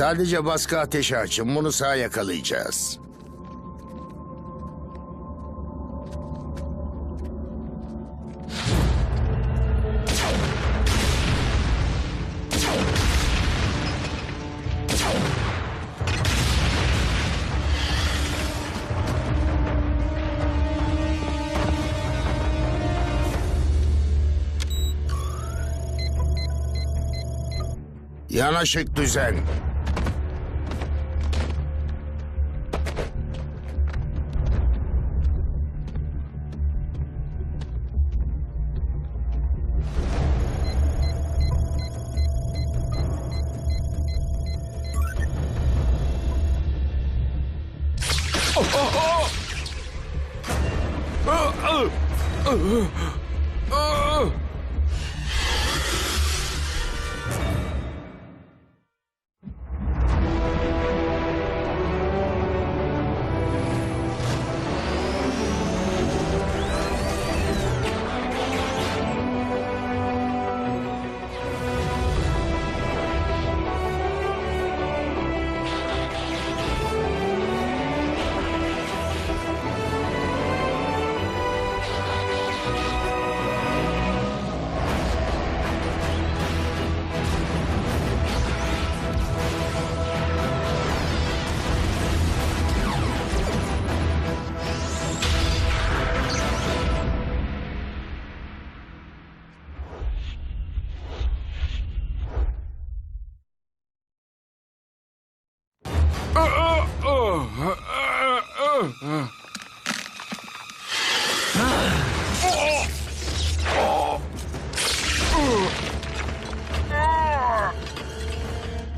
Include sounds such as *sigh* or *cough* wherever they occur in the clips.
Sadece baskı ateşi açın. Bunu sağ yakalayacağız. Yanaşık düzen.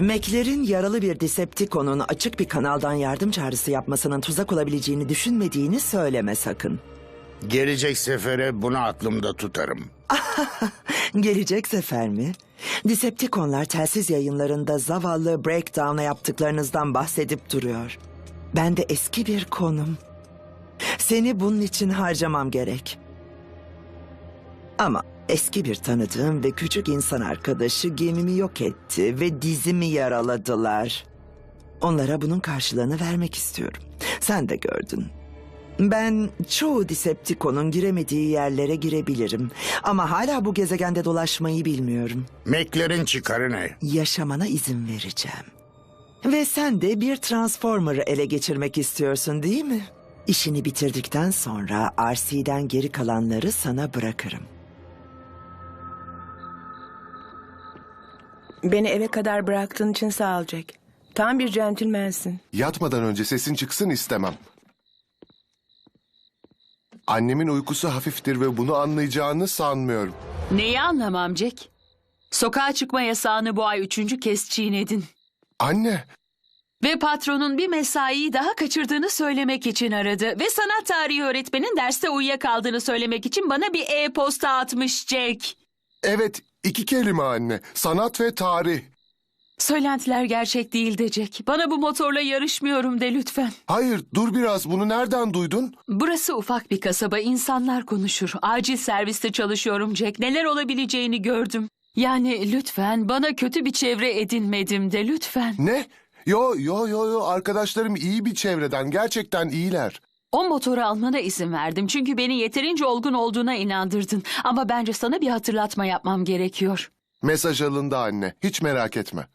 Mac'lerin yaralı bir Decepticon'un açık bir kanaldan yardım çağrısı yapmasının tuzak olabileceğini düşünmediğini söyleme sakın. Gelecek sefere bunu aklımda tutarım. *laughs* Gelecek sefer mi? Decepticonlar telsiz yayınlarında zavallı Breakdown'a yaptıklarınızdan bahsedip duruyor. Ben de eski bir konum. Seni bunun için harcamam gerek. Ama eski bir tanıdığım ve küçük insan arkadaşı gemimi yok etti ve dizimi yaraladılar. Onlara bunun karşılığını vermek istiyorum. Sen de gördün. Ben çoğu Decepticon'un giremediği yerlere girebilirim. Ama hala bu gezegende dolaşmayı bilmiyorum. Meklerin çıkarı ne? Yaşamana izin vereceğim. Ve sen de bir Transformer'ı ele geçirmek istiyorsun değil mi? İşini bitirdikten sonra RC'den geri kalanları sana bırakırım. Beni eve kadar bıraktığın için sağ ol Jack. Tam bir centilmensin. Yatmadan önce sesin çıksın istemem. Annemin uykusu hafiftir ve bunu anlayacağını sanmıyorum. Neyi anlamam Jack? Sokağa çıkma yasağını bu ay üçüncü kez çiğnedin. Anne, Ve patronun bir mesaiyi daha kaçırdığını söylemek için aradı. Ve sanat tarihi öğretmenin derste uyuyakaldığını söylemek için bana bir e-posta atmış Jack. evet iki kelime anne. Sanat ve tarih. Söylentiler gerçek değil de Jack. Bana bu motorla yarışmıyorum de lütfen. Hayır, dur biraz. Bunu nereden duydun? Burası ufak bir kasaba, insanlar konuşur. Acil serviste çalışıyorum Jack. Neler olabileceğini gördüm. Yani lütfen bana kötü bir çevre edinmedim de lütfen. Ne? Yo yo yo yo arkadaşlarım iyi bir çevreden gerçekten iyiler. O motoru almana izin verdim çünkü beni yeterince olgun olduğuna inandırdın. Ama bence sana bir hatırlatma yapmam gerekiyor. Mesaj alındı anne. Hiç merak etme.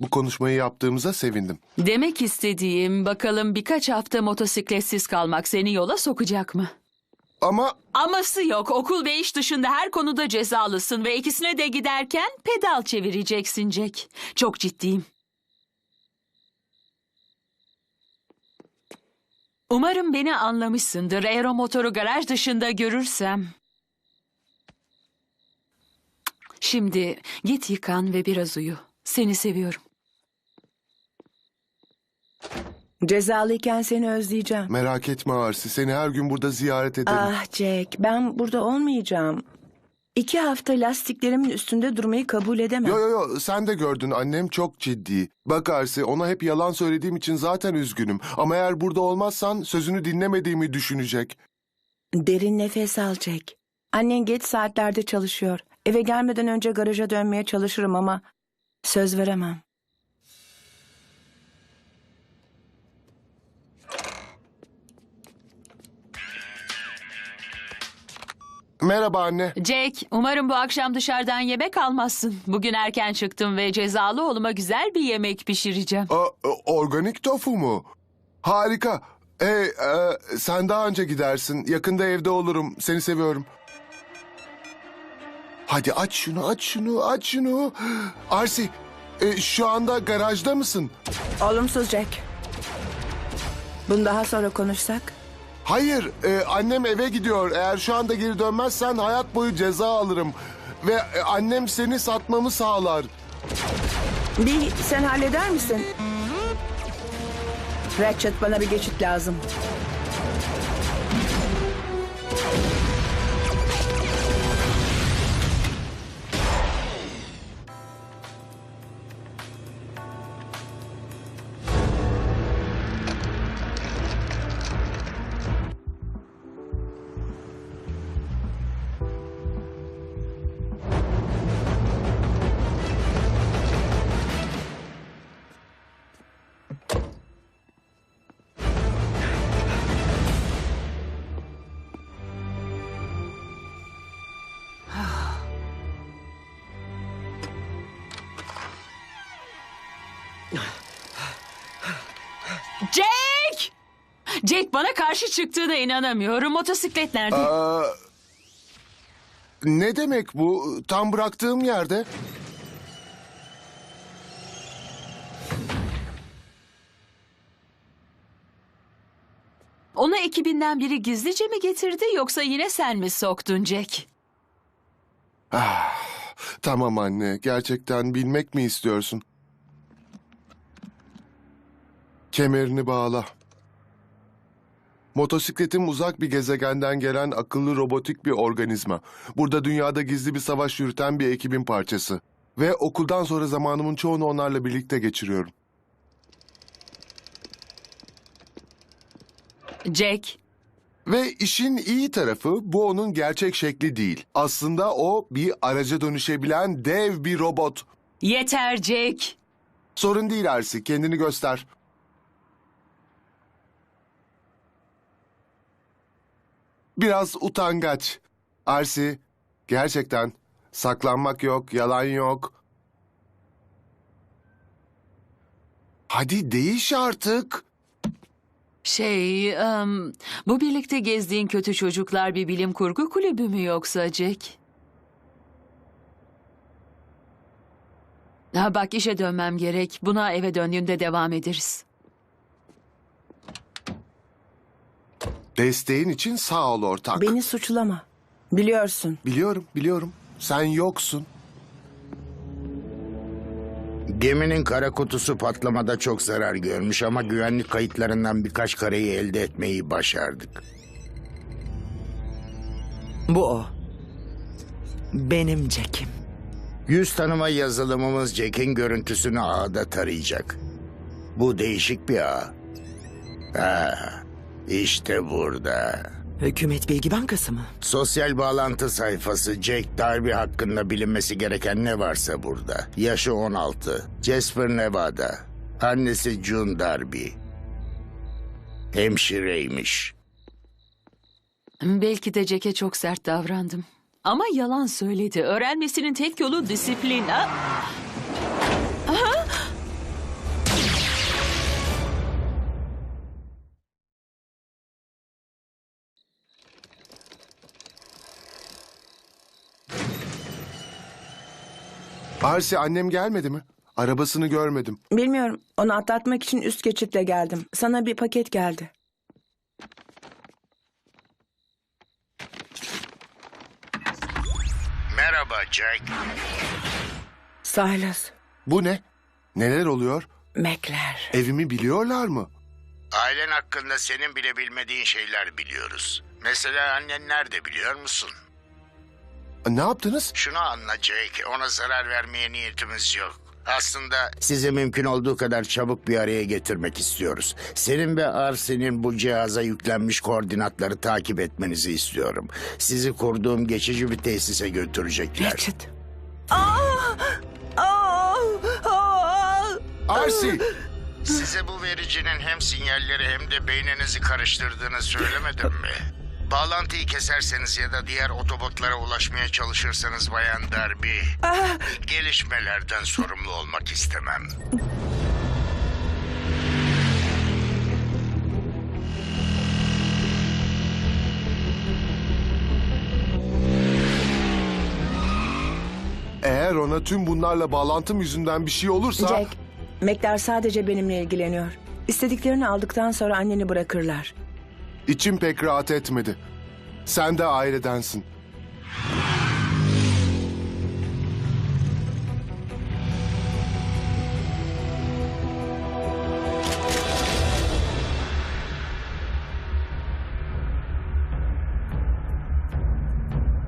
Bu konuşmayı yaptığımıza sevindim. Demek istediğim bakalım birkaç hafta motosikletsiz kalmak seni yola sokacak mı? Ama Aması yok. Okul ve iş dışında her konuda cezalısın ve ikisine de giderken pedal çevireceksin Jack. Çok ciddiyim. Umarım beni anlamışsındır. Eğer o motoru garaj dışında görürsem... Şimdi git yıkan ve biraz uyu. Seni seviyorum. Cezalıyken seni özleyeceğim. merak etme Arsi. Seni her gün burada ziyaret ederim. Ah Jack, ben burada olmayacağım. İki hafta lastiklerimin üstünde durmayı kabul edemem. Yo yo yo sen de gördün annem çok ciddi. Bak Arsi ona hep yalan söylediğim için zaten üzgünüm. Ama eğer burada olmazsan sözünü dinlemediğimi düşünecek. Derin nefes al Jack. Annen geç saatlerde çalışıyor. Eve gelmeden önce garaja dönmeye çalışırım ama söz veremem. Merhaba anne. Jack, umarım bu akşam dışarıdan yemek almazsın. Bugün erken çıktım ve cezalı oğluma güzel bir yemek pişireceğim. Aa, e, organik tofu mu? Harika. Hey, e, sen daha önce gidersin. Yakında evde olurum. Seni seviyorum. Hadi aç şunu, aç şunu, aç şunu. Arsi, e, şu anda garajda mısın? Olumsuz Jack. Bunu daha sonra konuşsak. Hayır, e, annem eve gidiyor. Eğer şu anda geri dönmezsen hayat boyu ceza alırım. Ve e, annem seni satmamı sağlar. Bir sen halleder misin? Ratchet bana bir geçit lazım. Jack bana karşı çıktığına inanamıyorum. Motosiklet nerede? Aa, ne demek bu? Tam bıraktığım yerde. Onu ekibinden biri gizlice mi getirdi yoksa yine sen mi soktun Jack? Tamam anne, gerçekten bilmek mi istiyorsun? Kemerini bağla. Motosikletim uzak bir gezegenden gelen akıllı robotik bir organizma. Burada dünyada gizli bir savaş yürüten bir ekibin parçası. Ve okuldan sonra zamanımın çoğunu onlarla birlikte geçiriyorum. Jack, Ve işin iyi tarafı bu onun gerçek şekli değil. Aslında o bir araca dönüşebilen dev bir robot. yeter Jack. Sorun değil Arsi, kendini göster. Biraz utangaç. Arsi, gerçekten saklanmak yok, yalan yok. Hadi değiş artık. Şey, em, bu birlikte gezdiğin kötü çocuklar bir bilim kurgu kulübü mü yoksa Jack? Ha bak işe dönmem gerek. Buna eve döndüğümde devam ederiz. Desteğin için sağ ol ortak. Beni suçlama. Biliyorsun. Biliyorum, biliyorum. Sen yoksun. Geminin kara kutusu patlamada çok zarar görmüş ama güvenlik kayıtlarından birkaç kareyi elde etmeyi başardık. Bu o. Benim Jack'im. Yüz tanıma yazılımımız Jack'in görüntüsünü ağda tarayacak. Bu değişik bir ağ. Ha, işte burada. Hükümet Bilgi Bankası mı? Sosyal bağlantı sayfası Jack Darby hakkında bilinmesi gereken ne varsa burada. Yaşı 16. Jasper Nevada. Annesi June Darby. Hemşireymiş. Belki de Jack'e çok sert davrandım. Ama yalan söyledi. Öğrenmesinin tek yolu disiplin. Ha? Arsi annem gelmedi mi? Arabasını görmedim. Bilmiyorum. Onu atlatmak için üst geçitle geldim. Sana bir paket geldi. Merhaba Jack. Silas. Bu ne? Neler oluyor? Mekler. Evimi biliyorlar mı? Ailen hakkında senin bile bilmediğin şeyler biliyoruz. Mesela annen nerede biliyor musun? Ne yaptınız? Şunu anla Jake, ona zarar vermeye niyetimiz yok. Aslında sizi mümkün olduğu kadar çabuk bir araya getirmek istiyoruz. Senin ve Arsen'in bu cihaza yüklenmiş koordinatları takip etmenizi istiyorum. Sizi kurduğum geçici bir tesise götürecekler. Aa! Aa! Aa! Arsi! Size bu vericinin hem sinyalleri hem de beyninizi karıştırdığını söylemedim mi? Bağlantıyı keserseniz ya da diğer otobotlara ulaşmaya çalışırsanız Bayan Darby, gelişmelerden sorumlu olmak istemem. Eğer ona tüm bunlarla bağlantım yüzünden bir şey olursa... Jack, Mektar sadece benimle ilgileniyor. İstediklerini aldıktan sonra anneni bırakırlar. İçim pek rahat etmedi. Sen de ailedensin.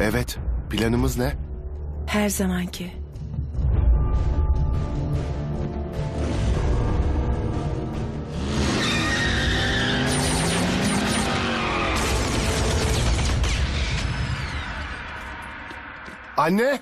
Evet, planımız ne? Her zamanki. Anne!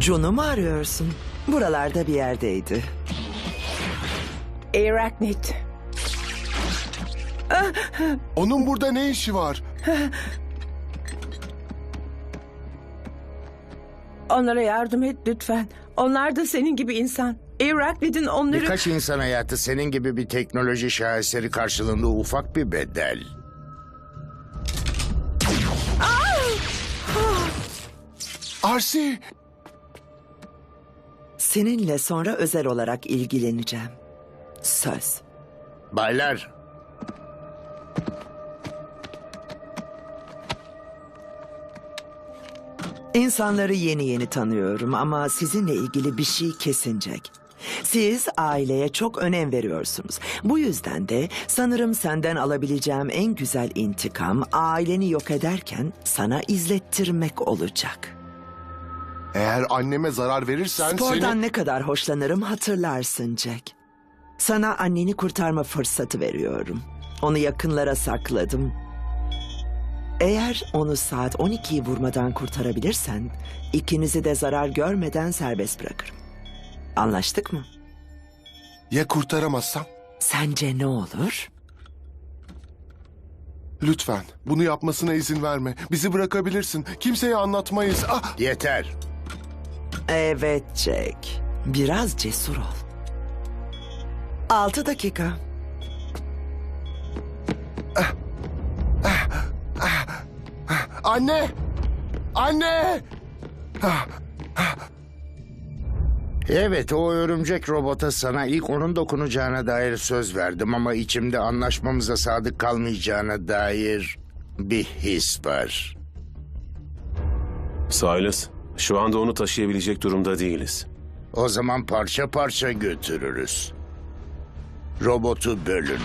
Jun'u mu arıyorsun? Buralarda bir yerdeydi. Arachnid. Onun burada ne işi var? Onlara yardım et lütfen. Onlar da senin gibi insan. Arachnid'in onları... Birkaç insan hayatı senin gibi bir teknoloji şaheseri karşılığında ufak bir bedel. Arsi! Seninle sonra özel olarak ilgileneceğim. Söz. Baylar, İnsanları yeni yeni tanıyorum ama sizinle ilgili bir şey kesinecek. Siz aileye çok önem veriyorsunuz. Bu yüzden de sanırım senden alabileceğim en güzel intikam aileni yok ederken sana izlettirmek olacak. Eğer anneme zarar verirsen Spordan seni... ne kadar hoşlanırım hatırlarsın Jack. Sana anneni kurtarma fırsatı veriyorum. Onu yakınlara sakladım. Eğer onu saat 12'yi vurmadan kurtarabilirsen... ...ikinizi de zarar görmeden serbest bırakırım. Anlaştık mı? Ya kurtaramazsam? Sence ne olur? Lütfen bunu yapmasına izin verme. Bizi bırakabilirsin. Kimseye anlatmayız. Ah! yeter. Evet Jack. Biraz cesur ol. Altı dakika. Anne! Anne! Evet, o örümcek robota sana ilk onun dokunacağına dair söz verdim ama içimde anlaşmamıza sadık kalmayacağına dair bir his var. Silas, şu anda onu taşıyabilecek durumda değiliz. O zaman parça parça götürürüz. Robotu bölün.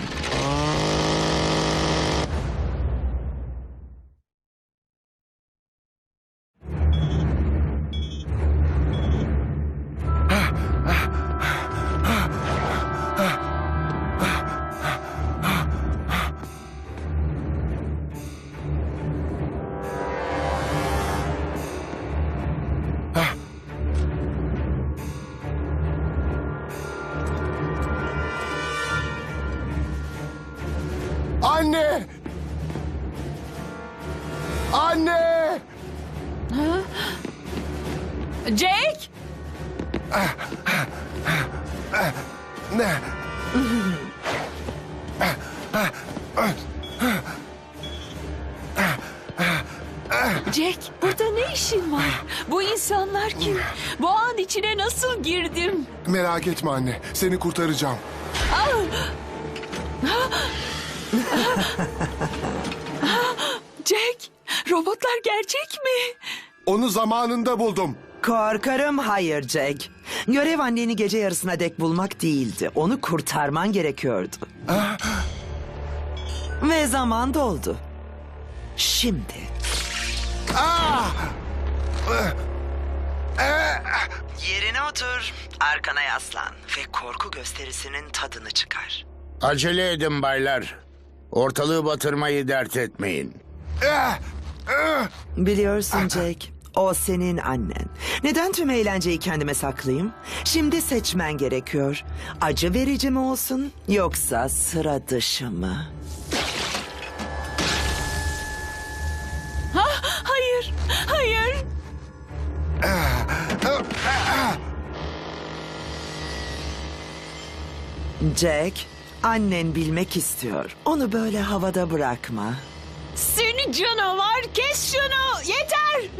İnsanlar kim? Bu an içine nasıl girdim? Merak etme anne. Seni kurtaracağım. Jack, robotlar gerçek mi? Onu zamanında buldum. Korkarım hayır Jack. Görev anneni gece yarısına dek bulmak değildi. Onu kurtarman gerekiyordu. Ve zaman doldu. Şimdi. Yerine otur, arkana yaslan ve korku gösterisinin tadını çıkar. Acele edin baylar. Ortalığı batırmayı dert etmeyin. Biliyorsun Jack, o senin annen. Neden tüm eğlenceyi kendime saklayayım? Şimdi seçmen gerekiyor. Acı verici mi olsun yoksa sıra dışı mı? Jack, annen bilmek istiyor. Onu böyle havada bırakma. Seni canavar kes şunu yeter.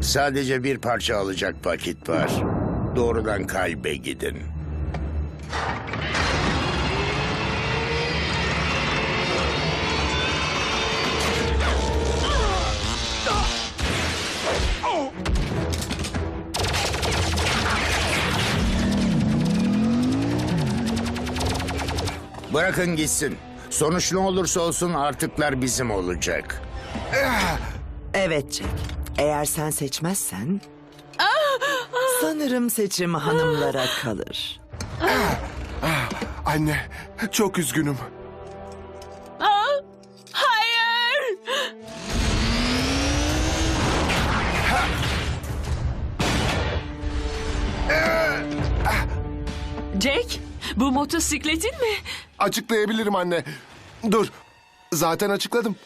Sadece bir parça alacak vakit var. Doğrudan kalbe gidin. Bırakın gitsin. Sonuç ne olursa olsun artıklar bizim olacak. Evet Jack, eğer sen seçmezsen... Sanırım seçim hanımlara kalır. Anne, çok üzgünüm. Aa, hayır. Jack, bu motosikletin mi? Açıklayabilirim anne. Dur. Zaten açıkladım.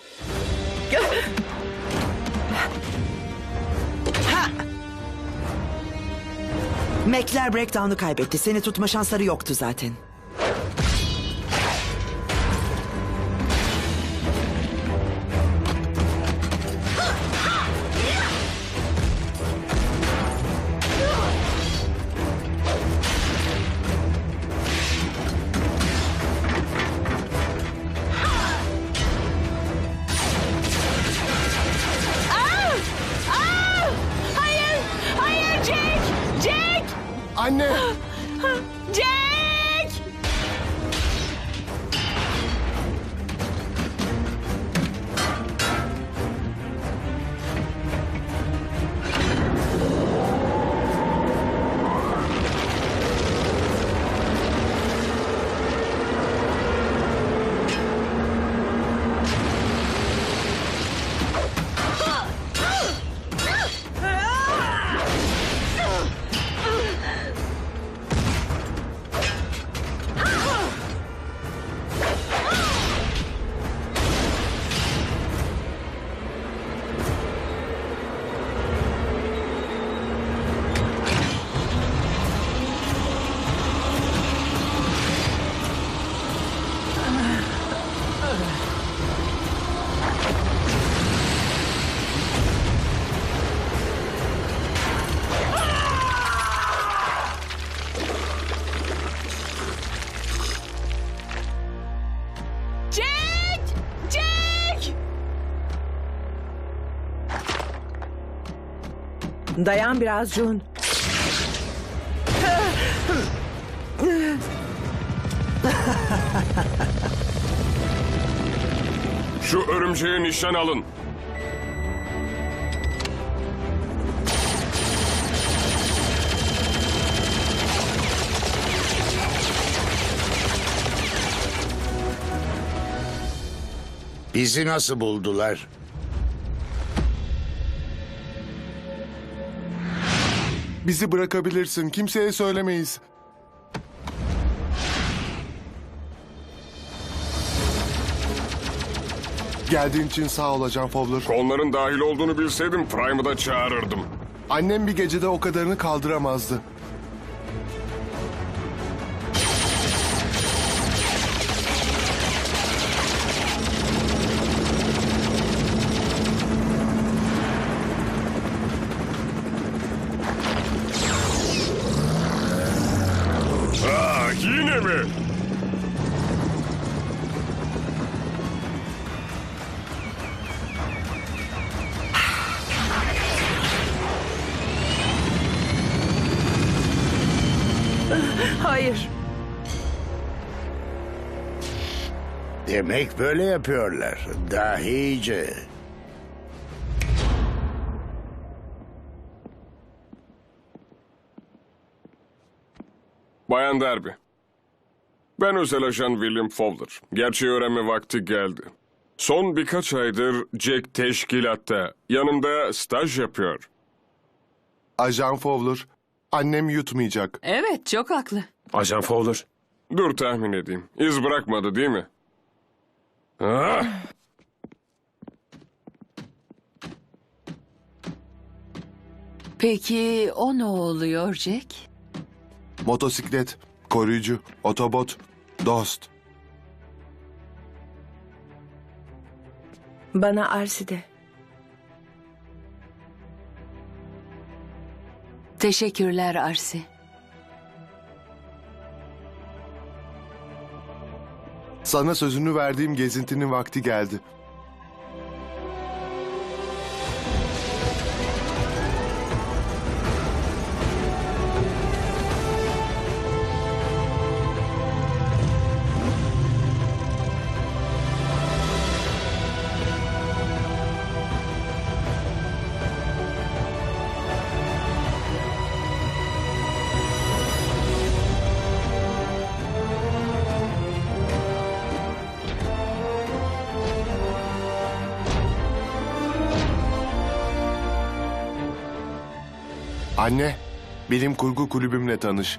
Mac'ler breakdown'u kaybetti. Seni tutma şansları yoktu zaten. Dayan biraz Jun. Şu örümceği nişan alın. Bizi nasıl buldular? Bizi bırakabilirsin. Kimseye söylemeyiz. Geldiğin için sağ ol Ajan Fowler. Onların dahil olduğunu bilseydim Prime'ı da çağırırdım. Annem bir gecede o kadarını kaldıramazdı. Demek böyle yapıyorlar. Dahice. Bayan Derby. Ben özel ajan William Fowler. Gerçeği öğrenme vakti geldi. Son birkaç aydır Jack teşkilatta. Yanımda staj yapıyor. Ajan Fowler, annem yutmayacak. Evet, çok haklı. Ajan Fowler. Dur tahmin edeyim. İz bırakmadı değil mi? Ah! Peki o ne oluyor Jack? Motosiklet, koruyucu, otobot, dost. Bana Arsi de. Teşekkürler Arsi. Sana sözünü verdiğim gezintinin vakti geldi. Anne, bilim kurgu kulübümle tanış.